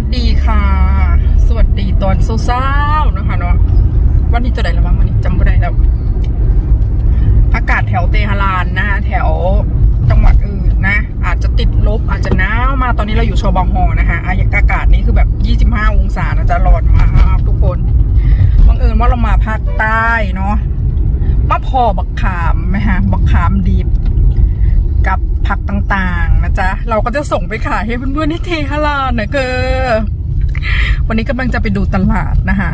วัสดีค่ะ สวัสดีตอนเศร้าๆนะคะเนาะวันนี้จะได้แล้วบ้างวันนี้จำไม่ได้แล้ว อากาศแถวเตหะรานนะคะแถวจังหวัดอื่นนะ อาจจะติดลบอาจจะหนาวมาตอนนี้เราอยู่ชอบางฮอนะคะอากาศนี้คือแบบ 25 องศานะจะร้อนมากทุกคนบังเอิญว่าเรามาภาคใต้เนาะมาพอบักขามไหมฮะบักขามดิบ กับผักต่างๆนะจ๊ะ เราก็จะส่งไปขายให้เพื่อนๆที่เทฮาลานนะเกอวันนี้กำลังจะไปดูตลาดนะคะ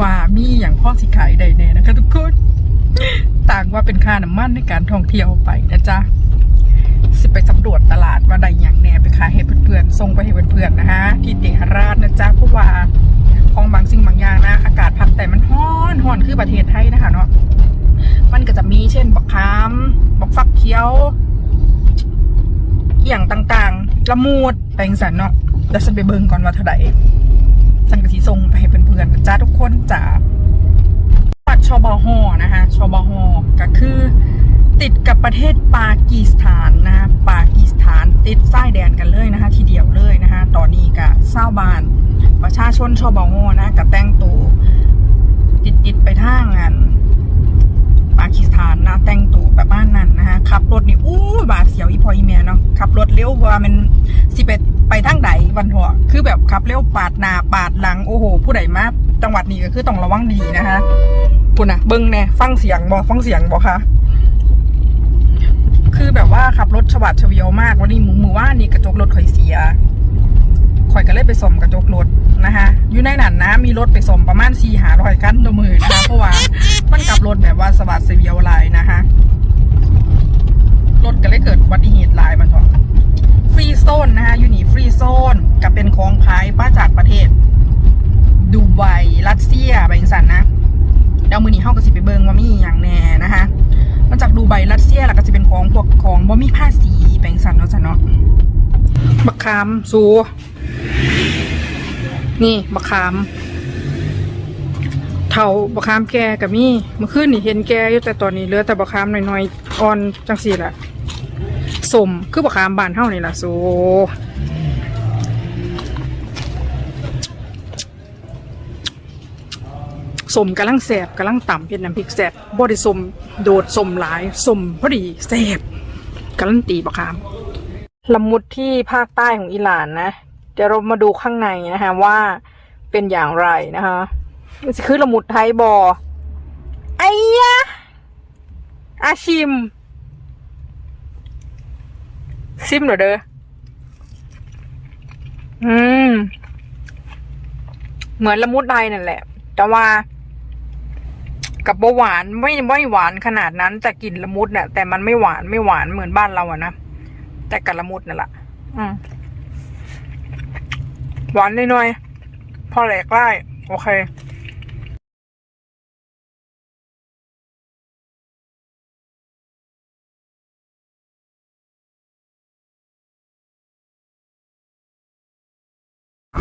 ว่ามีอย่างพ่อสิขายใดแน่นะคะทุกคน ต่างว่าเป็นค่าน้ำมันในการท่องเที่ยวไปนะจ๊ะสิไปสำรวจตลาดว่าใดอย่างแน่ไปขายให้เพื่อนๆส่งไปให้เพื่อนๆนะคะที่เตหราชนะจ๊ะเพราะว่าของบางสิ่งบางอย่างนะ อากาศพักแต่มันร้อนร้อนคือประเทศไทยนะคะเนาะมันก็จะมีเช่นบักขามบักฟักเขียว อหย่างต่างๆ ละมูดแปลงสันเนาะแล้วฉันไปเบิ่งก่อนว่าเท่าไหร่ฉันก็สิส่งไปให้เพื่อนๆนจ้าทุกคนจ้าปัดชบฮนะคะชบฮก็คือติดกับประเทศปากีสถานนะคะปากีสถานติดใต้แดนกันเลยนะคะ ทีเดียวเลยนะคะ ตอนนี้ก็เศร้าบาน ประชาชนชบฮนะกับแต่งตัวติดติดๆไปทางงาน ปากีสถานนะแต่งตัวแบบบ้านนั้นนะคะขับรถนี่อู้บาดเสียวอี พออีเมียเนาะขับรถเร็วกว่ามันสิไปไปทางใดวันหัวคือแบบขับเร็วปาดหน้าปาดหลังโอ้โห ผู้ใดมาจังหวัดนี้ก็คือต้องระวังดีนะคะคุณนะเบิ้งแน่ฟังเสียงบอฟังเสียงบอคะคือแบบว่าขับรถฉวาดเฉวียวมากวันนี้หมูมือว่านี่กระจกรถข่อยเสียข่อยก็เลยไปสมกระจกรถนะคะอยู่ในหนันนะมีรถไปสมประมาณสี่หาร้อยกันตัวมือนะคะเพราะว่ามันกลับรถแบบว่าสวัดิ์เสียวลายนะคะรถก็เลยเกิดอุบั เป็นของขายมาจากประเทศ ดูไบรัสเซียไปจังสันนะเดี๋ยวมือนี้เฮาก็สิไปเบิงว่ามีอย่างแน่นะคะมาจากดูไบรัสเซียแล้วก็จะเป็นของพวกของบ่มีภาษีไปจังสันเนาะจ้ะเนาะบักคามสูนี่บักคามเถาบะขามแก่กับมี่เมื่อคืนนี่เห็นแก่อยู่แต่ตอนนี้เหลือแต่บะขามน้อยๆอ่อนจังสี่ละสมคือบะขามบานเท่านี่ล่ะโสมกำลังแสบกำลังต่ำเพ็ดน้ำพริกแสบบไดิสมโดดสมหลายสมพอดีแสบกำลังตีบะขามละมุดที่ภาคใต้ของอิหร่านนะเดี๋ยวเรามาดูข้างในนะคะว่าเป็นอย่างไรนะคะจะคือละมุดไทยบอไอ้ยะอาชิม ซิมเหรอเด้ออืม เหมือนละมุดไทยนั่นแหละ แต่ว่า กับหวานไม่ไม่หวานขนาดนั้น แต่กลิ่นละมุดเนี่ยแต่มันไม่หวานไม่หวานเหมือนบ้านเราอะนะแต่กับละมุดนั่นแหละอืมหวานน้อยๆพอแหลกได้โอเค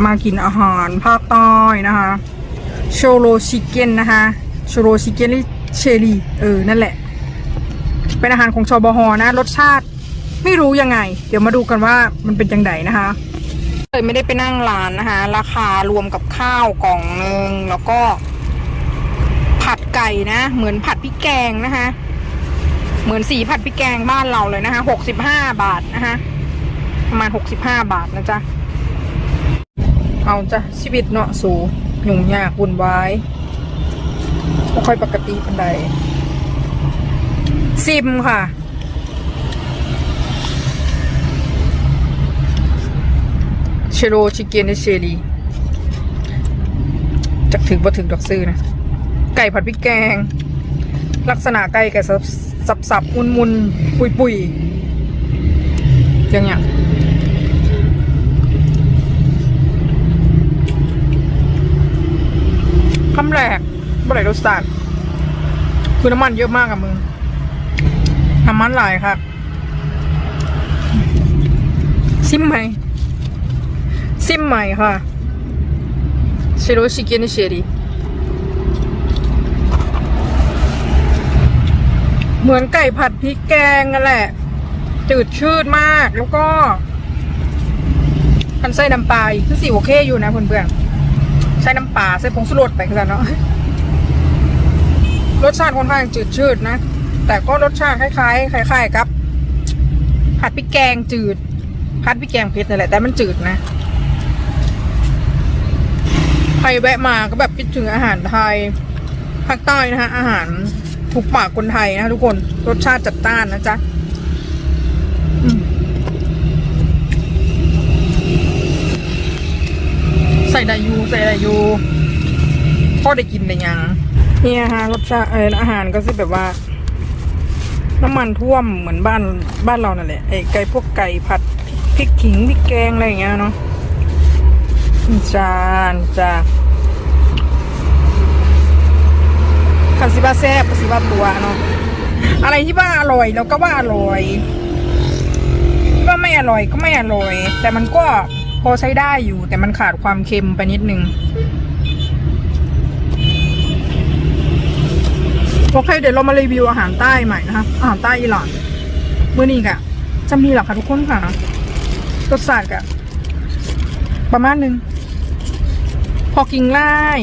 มากินอาหารภาคใต้นะคะ โชโรชิเก้นนะคะ ชโรชิเก้นหรือเชรีเออ นั่นแหละ เป็นอาหารของชบฮอนะ รสชาติไม่รู้ยังไง เดี๋ยวมาดูกันว่ามันเป็นยังไงนะคะเลยไม่ได้ไปนั่งร้านนะคะ ราคารวมกับข้าวกล่องหนึ่งแล้วก็ ผัดไก่นะ เหมือนผัดพริกแกงนะคะ เหมือนสีผัดพริกแกงบ้านเราเลยนะคะหกสิบห้าบาทนะคะประมาณหกสิบห้าบาทนะจ๊ะเอาจ้ะชีวิตเนาะสูยุ่งยากวุ่นวาย ไม่ค่อยปกติปันใดซิมค่ะ เชโรชิเกนเชรีจักถึงบ่ถึงดอกซื้อนะ ไก่ผัดพริกแกง ลักษณะไก่ไก่สับสับสับมุนมุนปุยปุยอย่างเงี้ยคำแรก บะไหรรสชาติคือน้ำมันเยอะมากอะมึงน้ำมันหลายครับ ซิมไหม่ ซิมใหม่ค่ะเชโรชิเกนเชรีเหมือนไก่ผัดพริกแกงนั่นแหละ จืดชืดมากแล้วก็มันใส่น้ำปลาอีกคือสิโอเคอยู่นะเพื่อนๆใส่น้ำปลาใส่ผงชูรสไปกันเนาะ รสชาติค่อนข้างจืดชืดนะ แต่ก็รสชาติคล้ายๆคล้ายๆกับ ผัดพริกแกงจืดผัดพริกแกงเผ็ดนั่นแหละแต่มันจืดนะใครแวะมาก็แบบคิดถึงอาหารไทยภาคใต้นะฮะอาหารถูกปากคนไทยนะทุกคนรสชาติจัดจ้านนะจ๊ะใส่ไดยูใส่ไดยูพ่อได้กินได้ยัง เนี่ยฮะรสชาติเอออาหารก็สิแบบว่า น้ำมันท่วมเหมือนบ้านบ้านเรานั่นแหละไอ้ไก่พวกไก่ผัดพริกขิงพริกแกงอะไรอย่างเงี้ยเนาะจานจ้าคันสิบาแซ่บคันสิบาตัวเนาะอะไรที่ว่าอร่อยเราก็ว่าอร่อยที่ว่าไม่อร่อยก็ไม่อร่อย แต่มันก็พอใช้ได้อยู่แต่มันขาดความเค็มไปนิดนึง โอเคเดี๋ยวเรามารีวิวอาหารใต้ใหม่นะคะอาหารใต้อิหร่านมื่อนี้กะจะมีหรอคะทุกคนค่ะรสชาติกะประมาณหนึง พอกินง่าย